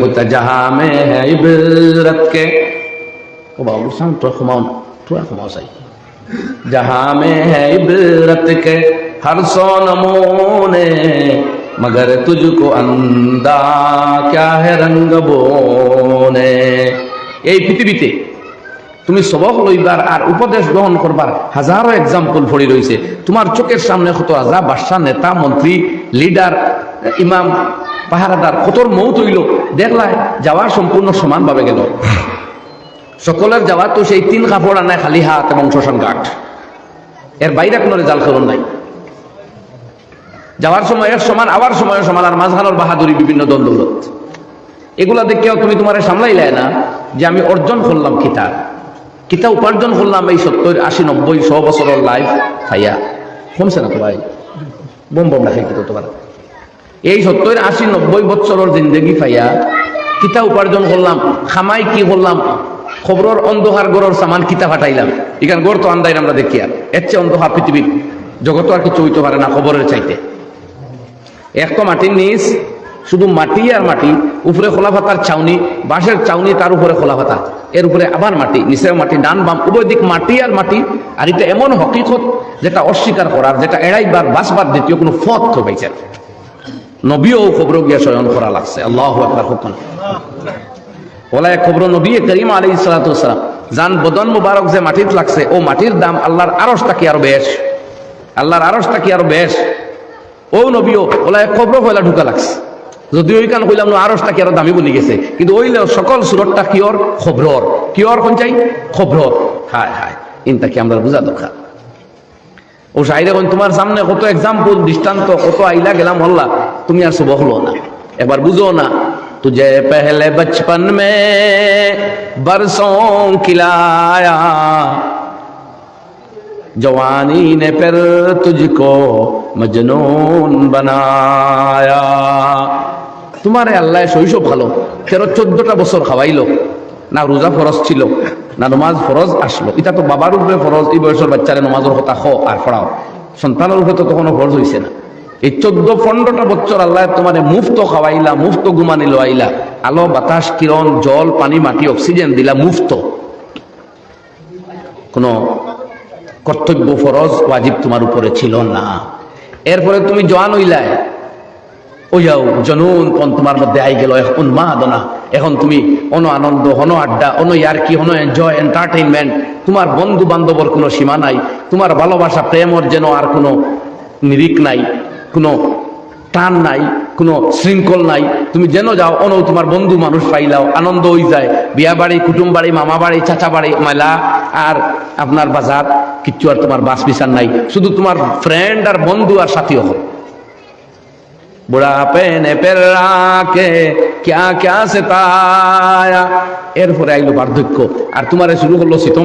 होता जहां में है इबरत के ओ बाबू शाम तो खमाओ थोड़ा खमाओ सही जहां में है इबरत के हर सौ नमूने मगर तुझको अंदा क्या है रंग बोने এই পৃথিবীতে তুমি সবক লইবার আর উপদেশ গ্রহণ করবার হাজারো এক্সাম্পল পড়ি রয়েছে তোমার চোখের সামনে কত রাজা বাদশাহ নেতা মন্ত্রী লিডার ইমাম পাহারাদার কতর মৌত হইল দেখলাই যাওয়া সম্পূর্ণ সমানভাবে গেল। সকলের যাওয়া তো সেই তিন কাপড় আনায় খালি হাত এবং শ্মশান ঘাট। এর বাইরে কোনো রেজাল্ট করুন নাই। যাওয়ার সময় এর সমান, আবার সময় সমান, আর মাঝখানোর বাহাদুরি বিভিন্ন দ্বন্দ্বলত এগুলা দেখেও তুমি তোমার সামলাইলে না যে আমি অর্জন করলাম কিতা কিতা উপার্জন করলাম এই সত্তর, আশি, নব্বই, শ বছরের লাইফ খাইয়া কমছে না তো ভাই? বম বম রাখে কিন্তু তোমার। এই সত্তর, আশি, নব্বই বছরের জিন্দগি পাইয়া কিতা উপার্জন করলাম, খামাই কি করলাম, খবরের অন্ধকার গড়ের সামান কিতা ফাটাইলাম এখানে গড় তো আন্দাই আমরা দেখি আর এর চেয়ে অন্ধকার পৃথিবীর জগত আর কিছু হইতে পারে না খবরের চাইতে এক তো মাটির নিচ, শুধু মাটি আর মাটি, উপরে খোলা পাতার ছাউনি, বাঁশের ছাউনি তার উপরে খোলা পাতা এর উপরে আবার মাটি, নিচেও মাটি, ডান বাম, উভয় দিক মাটি আর মাটি, আর এটা এমন হকিকত যেটা অস্বীকার করার, যেটা এড়াইবার বাসবার দ্বিতীয় কোনো ফত না। নবীও খবর গিয়া শয়ন করা লাগছে। আল্লাহ আকবার হুকুম। ওলা খবর নবী করিম আলী সালাতাম যান বদন মুবারক যে মাটিত লাগছে, ও মাটির দাম আল্লাহর আরসটা কি আরও বেশ? আল্লাহর আরসটা কি আরও বেশ? ও নবীও ওলা খবর হইলা ঢুকা লাগছে। যদি ওই কান কইলাম না আরসটা কি আরও দামি বলি গেছে? কিন্তু ওই সকল সুরতটা কিয়র? খবরর। কিয়র কোন চাই? খবরর। হায় হায়। ইনটা কি আমরা বুঝা দরকার? ও সাইরে তোমার সামনে কত এক্সাম্পল দৃষ্টান্ত, কত আইলা গেলাম হল্লা তুমি আর সব হলো না। এবার বুঝো না তুঝে পহলে বচপন মে বরসো খিলায়া জবানি নে ফির তুঝকো মজনুন বানায়া। তোমারে আল্লাহ শৈশব ভালো, তেরো চোদ্দটা বছর খাওয়াইলো, না রোজা ফরজ ছিল, না নমাজ ফরজ আসলো। এটা তো বাবার উপরে ফরজ, এই বয়সের বাচ্চারে নমাজের কথা হ আর পড়াও। সন্তানের উপরে তো কখনো ফরজ হয়েছে না। এই চোদ্দ পনেরোটা বছর আল্লাহ তোমার মুফত খাওয়াইলা, মুফত ঘুমানি লোয়াইলা আলো, বাতাস, কিরণ, জল, পানি, মাটি, অক্সিজেন দিলা মুফত। কোনো কর্তব্য, ফরজ, ওয়াজিব তোমার উপরে ছিল না। এরপরে তুমি জোয়ান হইলায় ওই যাও, জনুন পন তোমার মধ্যে আই গেল এখন উন্মাদনা। এখন তুমি অন আনন্দ হন আড্ডা, অন ইয়ার্কি হন এনজয়, এন্টারটেইনমেন্ট। তোমার বন্ধু বান্ধবর কোনো সীমা নাই। তোমার ভালোবাসা, প্রেমর যেন আর কোনো নিরিক নাই। কোনো টান নাই, কোনো শৃঙ্খল নাই। তুমি যেন যাও অন তোমার বন্ধু মানুষ পাইলাও, আনন্দ হয়ে যায়। বিয়া বাড়ি, কুটুম বাড়ি, মামা বাড়ি, চাচা বাড়ি, মেলা, আর আপনার বাজার, কিচ্ছু আর তোমার বাস বিচার নাই। শুধু তোমার ফ্রেন্ড আর বন্ধু আর সাথী হল। বুড়াপেনে পেরাকে, ক্যা ক্যা সে তায়া এরপরে আইলো বার্ধক্য। আর তোমার শুরু হলো শীতম